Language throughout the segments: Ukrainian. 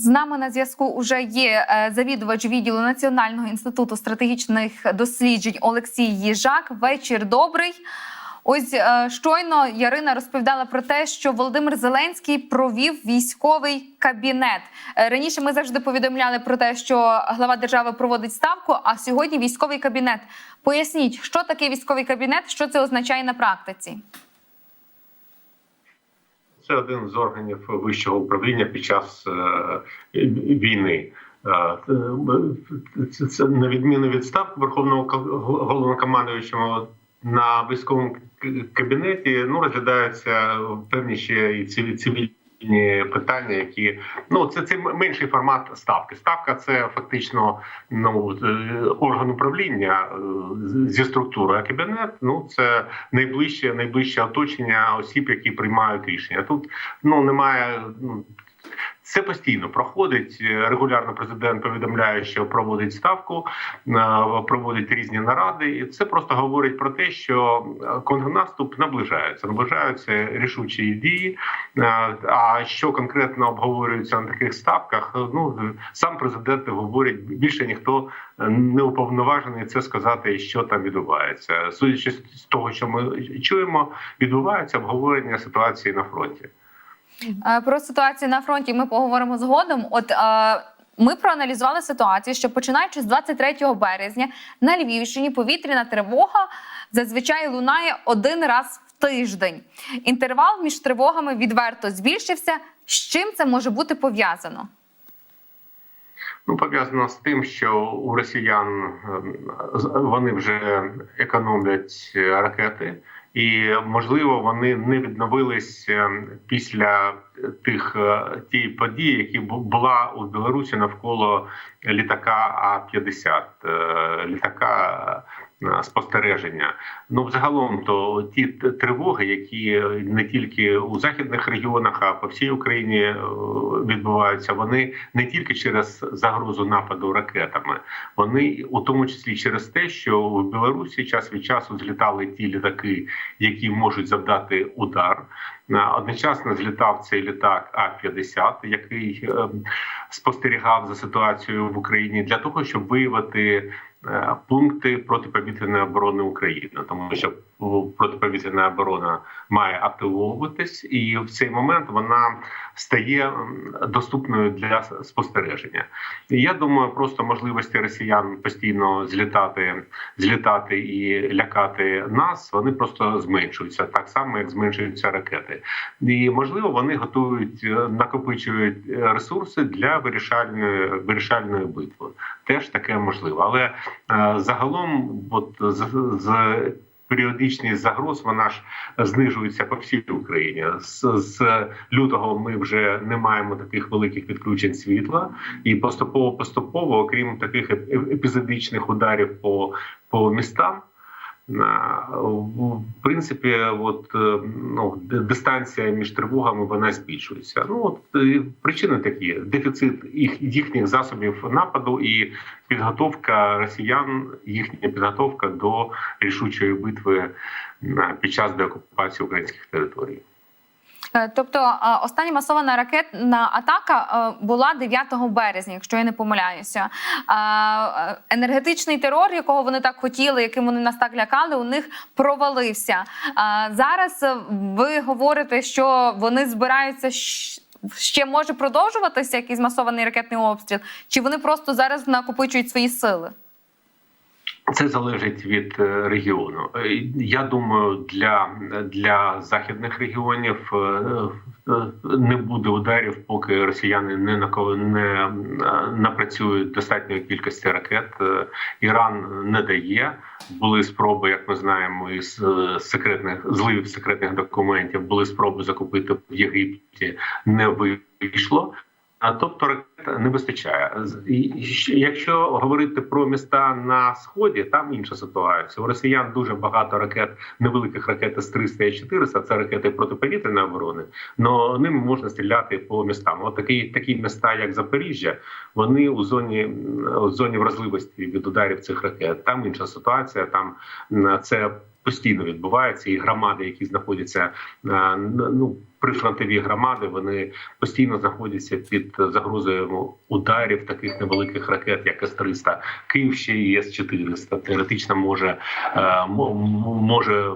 З нами на зв'язку уже є е, завідувач відділу Національного інституту стратегічних досліджень Олексій Їжак. Вечір добрий. Ось е, щойно Ярина розповідала про те, що Володимир Зеленський провів військовий кабінет. Е, Раніше ми завжди повідомляли про те, що глава держави проводить ставку. А сьогодні військовий кабінет. Поясніть, що таке військовий кабінет, що це означає на практиці. Це один з органів вищого управління під час е, війни. Е, Це, це на відміну від став верховного головнокомандуючого на військовому кабінеті ну розглядаються певні ще і циві- цивільні питання, які ну це це менший формат ставки. Ставка це фактично ну е, орган управління е, зі структури А кабінет ну це найближче найближче оточення осіб, які приймають рішення. Тут ну немає. Це постійно проходить регулярно. Президент повідомляє, що проводить ставку, е, проводить різні наради, і це просто говорить про те, що контрнаступ наближається, наближаються рішучі дії. Е, А що конкретно обговорюється на таких ставках? Ну сам президент говорить більше ніхто не уповноважений це сказати, що там відбувається. Судячи з того, що ми чуємо, відбувається обговорення ситуації на фронті. Е, Про ситуацію на фронті ми поговоримо згодом. От е, ми проаналізували ситуацію, що починаючи з 23 березня на Львівщині повітряна тривога зазвичай лунає один раз в тиждень. Інтервал між тривогами відверто збільшився. З чим це може бути пов'язано? Ну, пов'язано з тим, що у росіян е, вони вже економлять ракети, і можливо вони не відновились е, після тих е, тієї події, які бу- була у Білорусі навколо літака А 50 е, літака. Е, Спостереження, ну взагалом, то ті тривоги, які не тільки у західних регіонах, а по всій Україні е, відбуваються, вони не тільки через загрозу нападу ракетами, вони у тому числі через те, що в Білорусі час від часу злітали ті літаки, які можуть завдати удар. Е, Одночасно злітав цей літак А-50, який е, спостерігав за ситуацією в Україні для того, щоб виявити пункти протиповітряної оборони України, тому що протиповітряна оборона має активовуватись, і в цей момент вона стає доступною для спостереження. Я думаю, просто можливості росіян постійно злітати, злітати і лякати нас, вони просто зменшуються так само, як зменшуються ракети. І можливо, вони готують, е, накопичують е, ресурси для вирішальної вирішальної битви. Теж таке можливо, але е, загалом, от з, з періодичність загроз вона ж знижується по всій Україні. З, з лютого ми вже не маємо таких великих відключень світла, і поступово поступово, окрім таких еп- епізодичних ударів по, по містам. На- В принципі, от е, ну дистанція між тривогами вона збільшується. Ну от е, причини такі: дефіцит їх їхніх засобів нападу і підготовка росіян, їхня підготовка до рішучої битви під час деокупації українських територій. Е, Тобто е, остання масована ракетна атака е, була 9 березня, якщо я не помиляюся. Енергетичний терор, якого вони так хотіли, яким вони нас так лякали, у них провалився. Зараз ви говорите, що вони збираються. Ще може продовжуватися якийсь масований ракетний обстріл, чи вони просто зараз накопичують свої сили? Це залежить від е, регіону. Е, Я думаю, для, для західних регіонів е, не буде ударів, поки росіяни не нако- не напрацюють достатньої кількості ракет. Іран не дає. Були спроби, як ми знаємо, із секретних зливів секретних документів. Були спроби закупити в Єгипті. Не вийшло. А тобто ракет не вистачає. З- Якщо говорити про міста на сході, там інша ситуація. У росіян дуже багато ракет, невеликих ракет С-300 і 400 Це ракети протиповітряної оборони. але ними можна стріляти по містам. От такі такі міста, як Запоріжжя, вони у зоні у зоні вразливості від ударів цих ракет. Там інша ситуація. Там це постійно відбувається, і громади, які знаходяться е, ну прифронтові громади, вони постійно знаходяться під загрозою ударів таких невеликих ракет, як С-300. Київ ще і С-400 теоретично може, е, може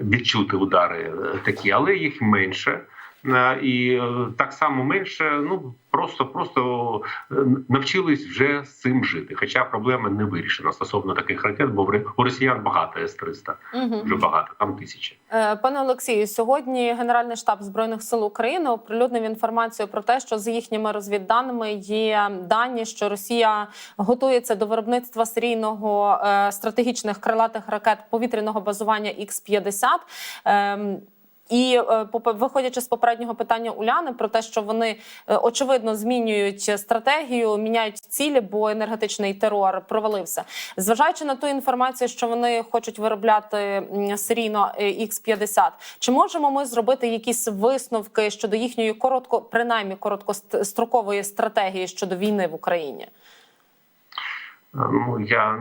відчути удари такі, але їх менше. Е, І е, так само менше, ну просто просто е, навчились вже з цим жити. Хоча проблема не вирішена стосовно таких ракет, бо у росіян багато С-300, Угу. вже багато, там тисячі. Пане Олексію, сьогодні Генеральний штаб збройних сил України оприлюднив інформацію про те, що за їхніми розвідданими є дані, що Росія готується до виробництва серійного стратегічних крилатих ракет повітряного базування Х-50. І е, виходячи з попереднього питання Уляни про те, що вони е, очевидно змінюють стратегію, міняють цілі, бо енергетичний терор провалився. Зважаючи на ту інформацію, що вони хочуть виробляти серійно е, X-50, чи можемо ми зробити якісь висновки щодо їхньої коротко, принаймні короткострокової стратегії щодо війни в Україні? Ну я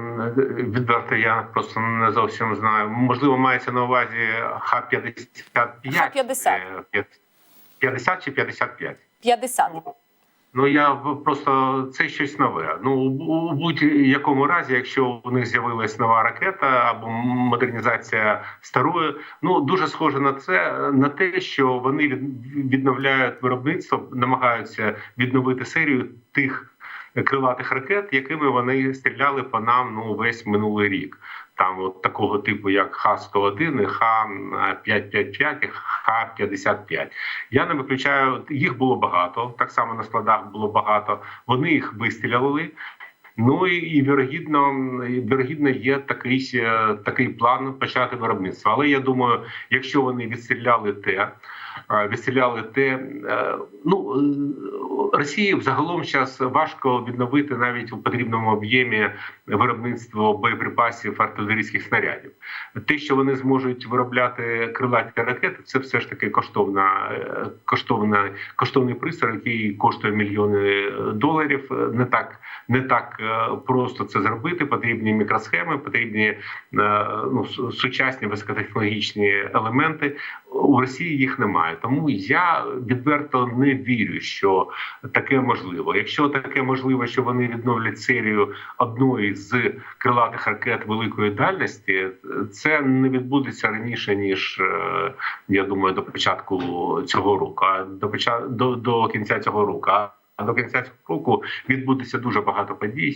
відверто, я просто не зовсім знаю. Можливо, мається на увазі Х-55. Х-50. Е, п'ят- 50 чи 55? 50. Ну я просто це щось нове. Ну у будь-якому разі, якщо у них з'явилась нова ракета або модернізація старої, ну дуже схоже на це на те, що вони від- відновляють виробництво, намагаються відновити серію тих крилатих ракет, якими вони стріляли по нам ну весь минулий рік. Там от такого типу, як Х-101, Х-555 і Х-55. Я не виключаю, їх було багато, так само на складах було багато. Вони їх вистрілили. Ну і, і вірогідно, і, вірогідно, є такий, е, такий план почати виробництво. Але я думаю, якщо вони відстріляли те, відстріляли те, е, ну е, Росії взагалом зараз важко відновити навіть у потрібному об'ємі виробництво боєприпасів артилерійських снарядів. Те, що вони зможуть виробляти крилаті ракети, це все ж таки коштовна, е, коштовна, коштовний пристрій, який коштує мільйони доларів. Е, Не так не так е, просто це зробити. Потрібні мікросхеми, потрібні е, ну, сучасні високотехнологічні елементи. У Росії їх немає. Тому я відверто не вірю, що таке можливо. Якщо таке можливо, що вони відновлять серію одної з крилатих ракет великої дальності, це не відбудеться раніше ніж е, я думаю, до початку цього року, а до до, до кінця цього року. А до кінця цього року відбудеться дуже багато подій,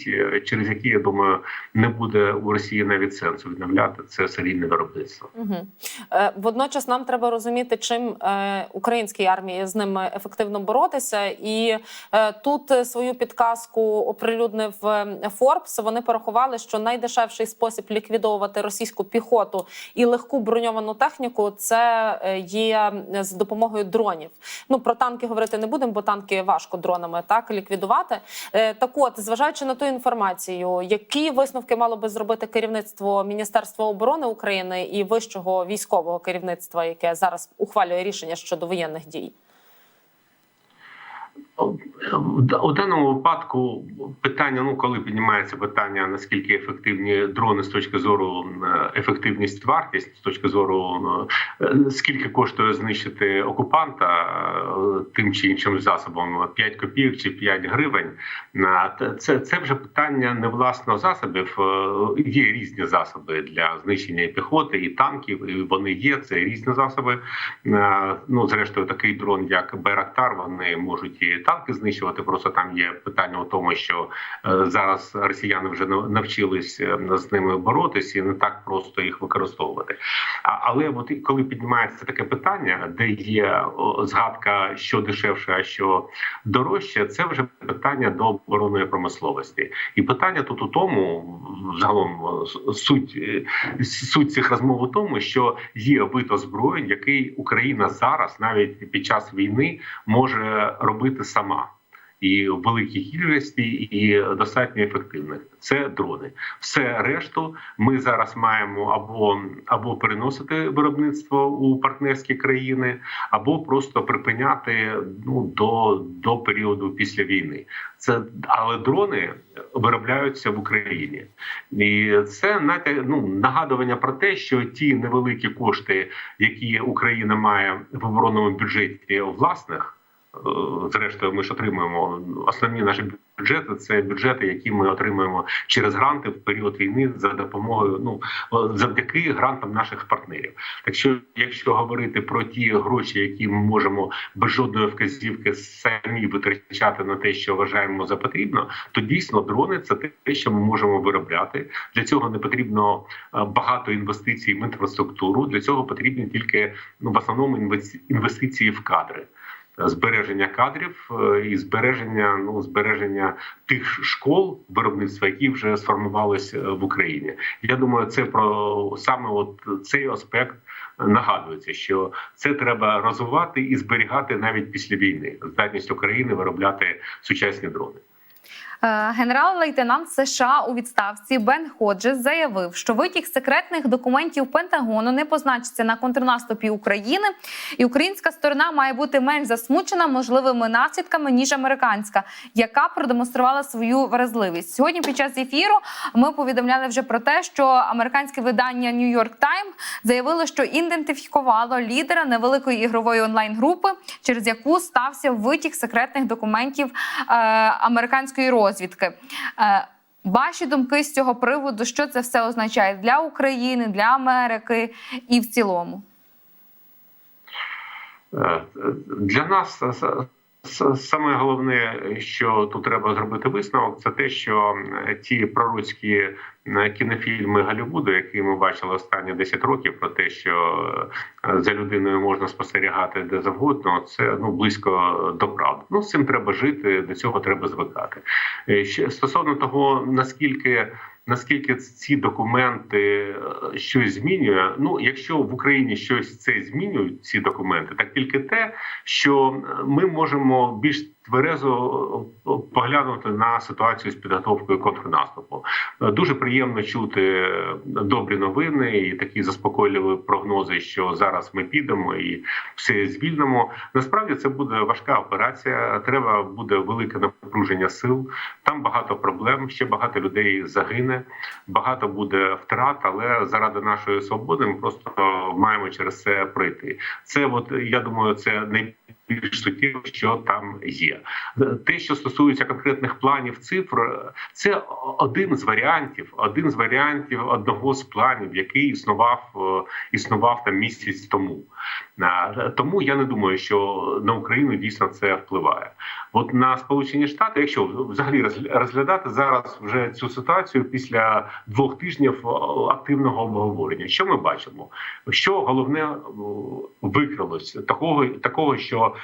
через які я думаю не буде у Росії навіть сенсу відновляти це серійне виробництво. Угу. Водночас нам треба розуміти, чим е, українській армії з ними ефективно боротися. І е, тут свою підказку оприлюднив Форбс. Вони порахували, що найдешевший спосіб ліквідовувати російську піхоту і легку броньовану техніку це є з допомогою дронів. Ну про танки говорити не будемо, бо танки важко дронами так ліквідувати. Е, Так, от, зважаючи на ту інформацію, які висновки мало би зробити керівництво Міністерства оборони України і вищого військового керівництва, яке зараз ухвалює рішення щодо воєнних дій? У даному випадку питання, ну коли піднімається питання, наскільки ефективні дрони з точки зору е, ефективність, вартість з точки зору е, скільки коштує знищити окупанта е, тим чи іншим засобом 5 копійок чи 5 гривень. Це, це вже питання не власного засобів. Є різні засоби для знищення і піхоти, і танків. І вони є. Це різні засоби. Ну зрештою, такий дрон, як Байрактар, вони можуть і танки знищувати. Просто там є питання у тому, що е, зараз росіяни вже нав- навчились е, з ними боротися і не так просто їх використовувати. Але от коли піднімається таке питання, де є згадка, що дешевше, а що дорожче, це вже питання до оборонної промисловості. І питання тут у тому, загалом е, суть, суть цих розмов у тому, що є вид озброєнь, який Україна зараз, навіть під час війни, може робити сама. І в великій кількості, і достатньо ефективних. Це дрони. Все решту ми зараз маємо або або переносити виробництво у партнерські країни, або просто припиняти ну до, до періоду після війни. Це але дрони виробляються в Україні, і це натя- ну, нагадування про те, що ті невеликі кошти, які Україна має в оборонному бюджеті власних. Е, Зрештою, ми ж отримуємо основні наші бюджети. Це бюджети, які ми отримуємо через гранти в період війни за допомогою. Ну завдяки грантам наших партнерів. Так що, якщо говорити про ті гроші, які ми можемо без жодної вказівки самі витрачати на те, що вважаємо за потрібно, то дійсно дрони це те, що ми можемо виробляти. Для цього не потрібно е, багато інвестицій в інфраструктуру. Для цього потрібні тільки ну в основному інвестиції в кадри. Збереження кадрів е, і збереження ну збереження тих школ виробництва, які вже сформувалися в Україні. Я думаю, це про саме от цей аспект нагадується, що це треба розвивати і зберігати навіть після війни. Здатність України виробляти сучасні дрони. Е, Генерал-лейтенант США у відставці Бен Ходжес заявив, що витік секретних документів Пентагону не позначиться на контрнаступі України, і українська сторона має бути менш засмучена можливими наслідками ніж американська, яка продемонструвала свою вразливість. Сьогодні під час ефіру ми повідомляли вже про те, що американське видання New York Times заявило, що ідентифікувало лідера невеликої ігрової онлайн-групи, через яку стався витік секретних документів е, американської розвідки. Е, Ваші думки з цього приводу, що це все означає для України, для Америки і в цілому? Е, Для нас е, саме головне, що тут треба зробити висновок, це те, що е, ті пророцькі е, кінофільми Голлівуду, які ми бачили останні 10 років, про те, що е, за людиною можна спостерігати де завгодно, це ну близько до правди. Ну з цим треба жити, до цього треба звикати. Ще стосовно того, наскільки. Наскільки ці документи е, щось змінює? Ну, якщо в Україні щось це змінюють, ці документи, так тільки те, що ми можемо більш тверезо е, поглянути на ситуацію з підготовкою контрнаступу. Е, Дуже приємно чути добрі новини і такі заспокійливі прогнози, що зараз ми підемо і все звільнимо. Насправді це буде важка операція. Треба буде велике напруження сил. Там багато проблем. Ще багато людей загине, багато буде втрат, але заради нашої свободи ми просто маємо через це пройти. Це, от я думаю, це найбільш суттєво, що там є. Те, що стосується конкретних планів цифр, це один з варіантів, один з варіантів одного з планів, який існував е, існував там місяць тому. Тому я не думаю, що на Україну дійсно це впливає. От на Сполучені Штати, якщо взагалі розгля- розглядати зараз вже цю ситуацію після двох тижнів е, активного обговорення, що ми бачимо? Що головне викрилось такого, такого, що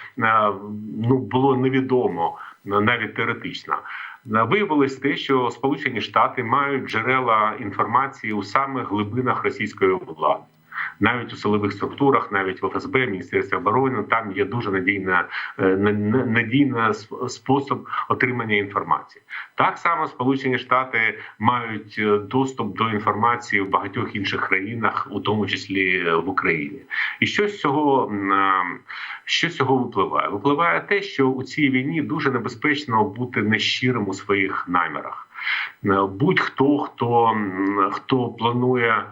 ну було невідомо е, навіть теоретично. Е, Виявилось те, що Сполучені Штати мають джерела інформації у самих глибинах російської влади. Навіть у силових структурах, навіть в ФСБ, Міністерстві оборони, там є дуже надійна е, на- на- надійна спосіб отримання інформації. Так само Сполучені Штати мають е, доступ до інформації в багатьох інших країнах, у тому числі е, в Україні. І що з цього е, що з цього випливає? Випливає те, що у цій війні дуже небезпечно бути нещирим у своїх намірах. Е, Будь-хто, хто, хто планує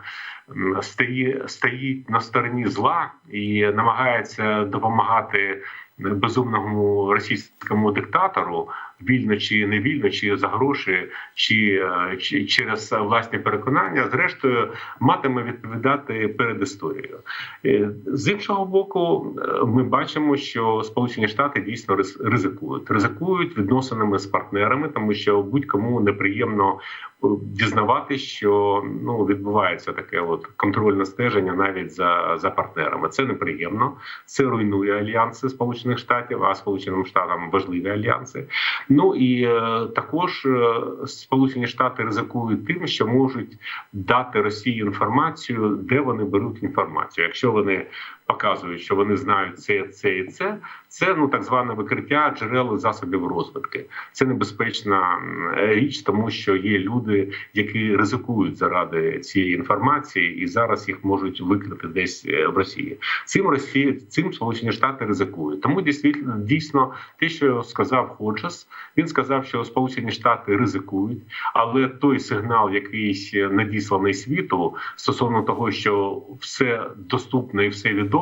стає, стоїть на стороні зла і намагається допомагати безумному російському диктатору, вільно чи не вільно, чи за гроші, чи, е, чи через власні переконання, зрештою матиме відповідати перед історією. Е, З іншого боку, е, ми бачимо, що Сполучені Штати дійсно ризикують, ризикують відносинами з партнерами, тому що будь-кому неприємно е, дізнавати, що ну відбувається таке от контрольне стеження навіть за, за партнерами. Це неприємно, це руйнує альянси Сполучених Штатів, а Сполученим Штатам важливі альянси. Ну і е, також е, Сполучені Штати ризикують тим, що можуть дати Росії інформацію, де вони беруть інформацію. Якщо вони показують, що вони знають це, це і це. Це ну так зване викриття джерел засобів розвитки. Це небезпечна річ, тому що є люди, які ризикують заради цієї інформації, і зараз їх можуть викрити десь е, в Росії. Цим Росія цим Сполучені Штати ризикують. Тому дійсно дійсно те, що сказав Ходжес, він сказав, що Сполучені Штати ризикують, але той сигнал, який надісланий світу стосовно того, що все доступно і все відомо,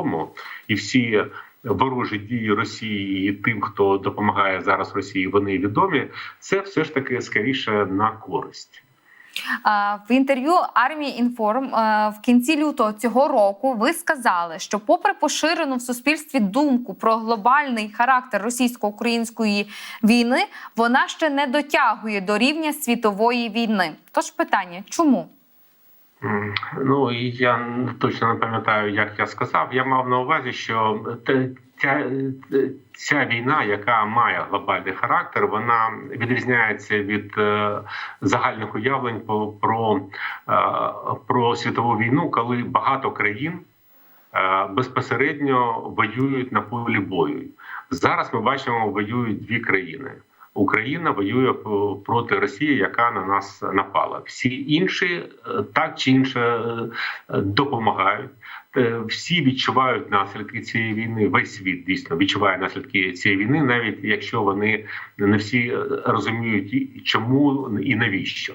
і всі. Ворожі дії Росії і тим, хто допомагає зараз Росії, вони відомі. Це все ж таки скоріше на користь. В інтерв'ю армії інформ е, в кінці лютого цього року ви сказали, що, попри поширену в суспільстві думку про глобальний характер російсько-української війни, вона ще не дотягує до рівня світової війни. Тож питання, чому? Ну і я точно не пам'ятаю, як я сказав. Я мав на увазі, що ця, ця війна, яка має глобальний характер, вона відрізняється від е, загальних уявлень по- про, е, про світову війну, коли багато країн е, безпосередньо воюють на полі бою. Зараз ми бачимо, воюють дві країни. Україна воює проти Росії, яка на нас напала. Всі інші е, так чи інше е, допомагають. Е, Всі відчувають наслідки цієї війни. Весь світ дійсно відчуває наслідки цієї війни, навіть якщо вони не всі е, розуміють чому і навіщо.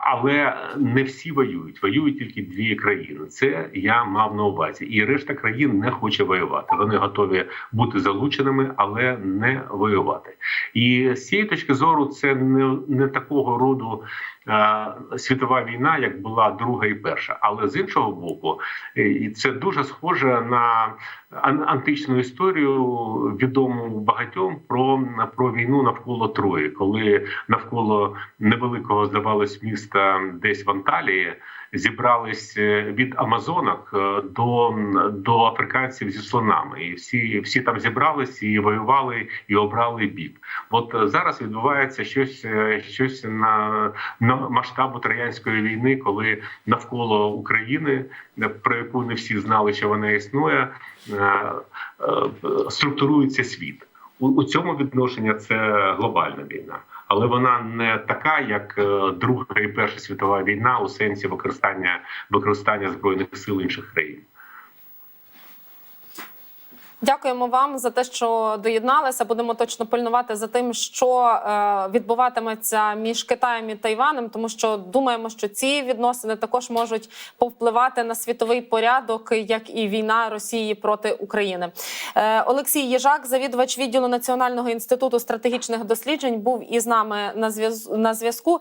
Але не всі воюють. Воюють тільки дві країни. Це я мав на увазі. І решта країн не хоче воювати. Вони готові бути залученими, але не воювати. І з цієї точки зору це не, не такого роду світова війна, як була друга і перша. Але з іншого боку, е, і це дуже схоже на ан- античну історію, відому багатьом про, про війну навколо Трої, коли навколо невеликого здавалось міста десь в Анталії. Зібрались е, від амазонок е, до, до африканців зі слонами, і всі всі там зібрались і воювали, і обрали бік. От е, зараз відбувається щось, щось на, на масштабу троянської війни, коли навколо України, про яку не всі знали, що вона існує, структурується світ. У, у цьому відношенні це глобальна війна, але вона не така, як е, Друга і Перша світова війна у сенсі використання використання збройних сил інших країн. Дякуємо вам за те, що доєдналися. Будемо точно пильнувати за тим, що е, відбуватиметься між Китаєм і Тайванем, тому що думаємо, що ці відносини також можуть повпливати на світовий порядок, як і війна Росії проти України. Е, Олексій Єжак, завідувач відділу Національного інституту стратегічних досліджень, був із нами на зв'яз- на зв'язку.